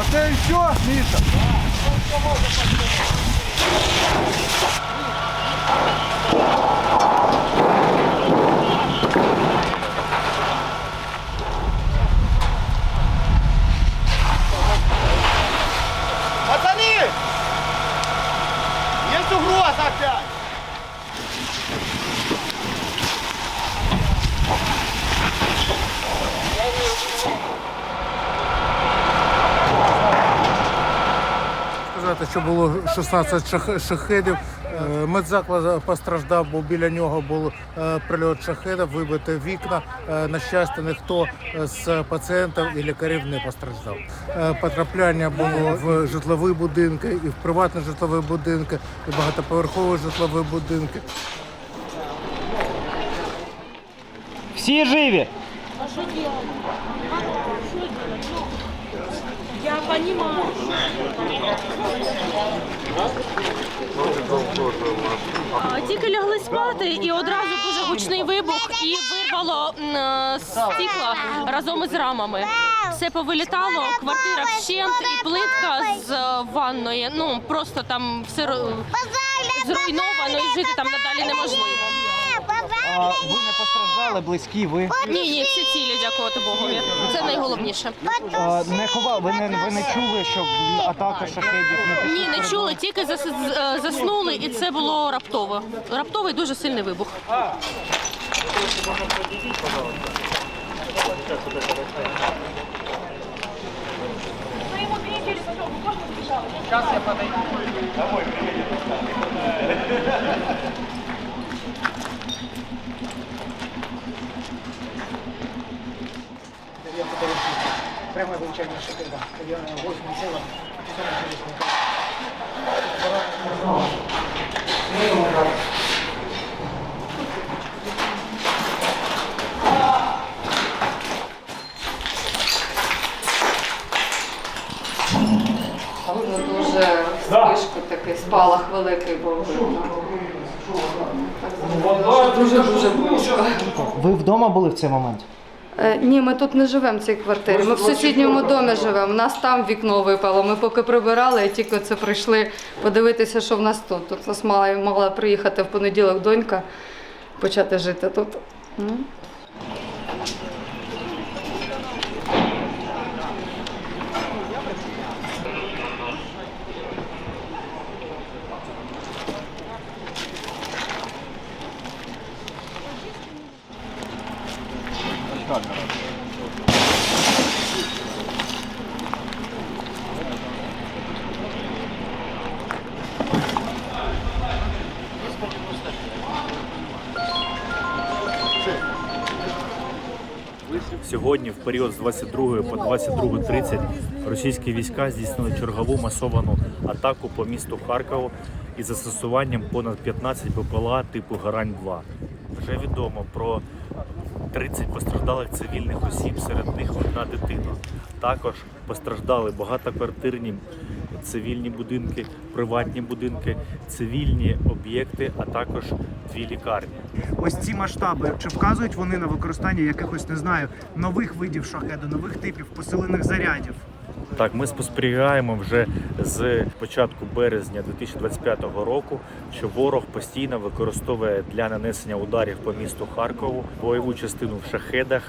Оце і все, Міша. Пацаны! Есть угроза опять! Сказати, що було 16 шах- шахедів. Е, Медзаклад постраждав, бо біля нього був е, прильот шахеда, вибите вікна. Е, На щастя, ніхто з пацієнтів і лікарів не постраждав. Потрапляння було в житлові будинки, і в приватні житлові будинки, і багатоповерхові житлові будинки. Все живы! Я понимаю. Тільки лягли спати, і одразу дуже гучний вибух, і вирвало е, разом із рамами. Все повилітало, квартира вщент, і плитка з е, ванної. Ну просто там все зруйновано, і жити там надалі неможливо. А, ви не постраждали, близькі ви. Ні, ні, всі цілі, дякувати Богові. Це найголовніше. А, не хова, ви не, ви не чули, що атака шахедів не пішла? Ні, не чули, тільки зас, з- заснули, і це було раптово. Раптовий дуже сильний вибух. Пряме влучання шахеда. Я 8 села. Дуже дуже спишку такий спалах великий був. Дуже дуже близько. Ви вдома були в цей момент? Е, Ні, ми тут не живемо в цій квартирі. Ми в сусідньому домі живемо. У нас там вікно випало. Ми поки прибирали, і тільки це прийшли подивитися, що в нас тут. Тут нас мала, могла приїхати в понеділок донька, почати жити тут. Ну, Сьогодні, в період з 22 по 22.30, російські війська здійснили чергову масовану атаку по місту Харкову із застосуванням понад 15 БПЛА типу Гарань-2. Вже відомо про 30 постраждалих цивільних осіб, серед них одна дитина. Також постраждали багатоквартирні цивільні будинки, приватні будинки, цивільні об'єкти, а також дві лікарні. Ось ці масштаби, чи вказують вони на використання якихось, не знаю, нових видів шахеду, нових типів посилених зарядів? Так, ми спостерігаємо вже з початку березня 2025 року, що ворог постійно використовує для нанесення ударів по місту Харкову бойову частину в шахедах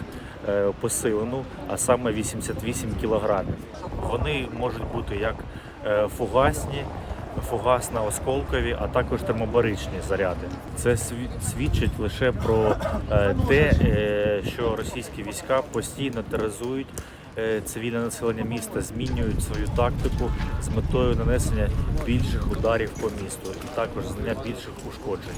е, посилену, а саме 88 кілограмів. Вони можуть бути як е, фугасні. Фугасно-осколкові, а також термобаричні заряди. Це свідчить лише про е, те, що російські війська постійно тероризують цивільне населення міста, змінюють свою тактику з метою нанесення більших ударів по місту і також знання більших ушкоджень.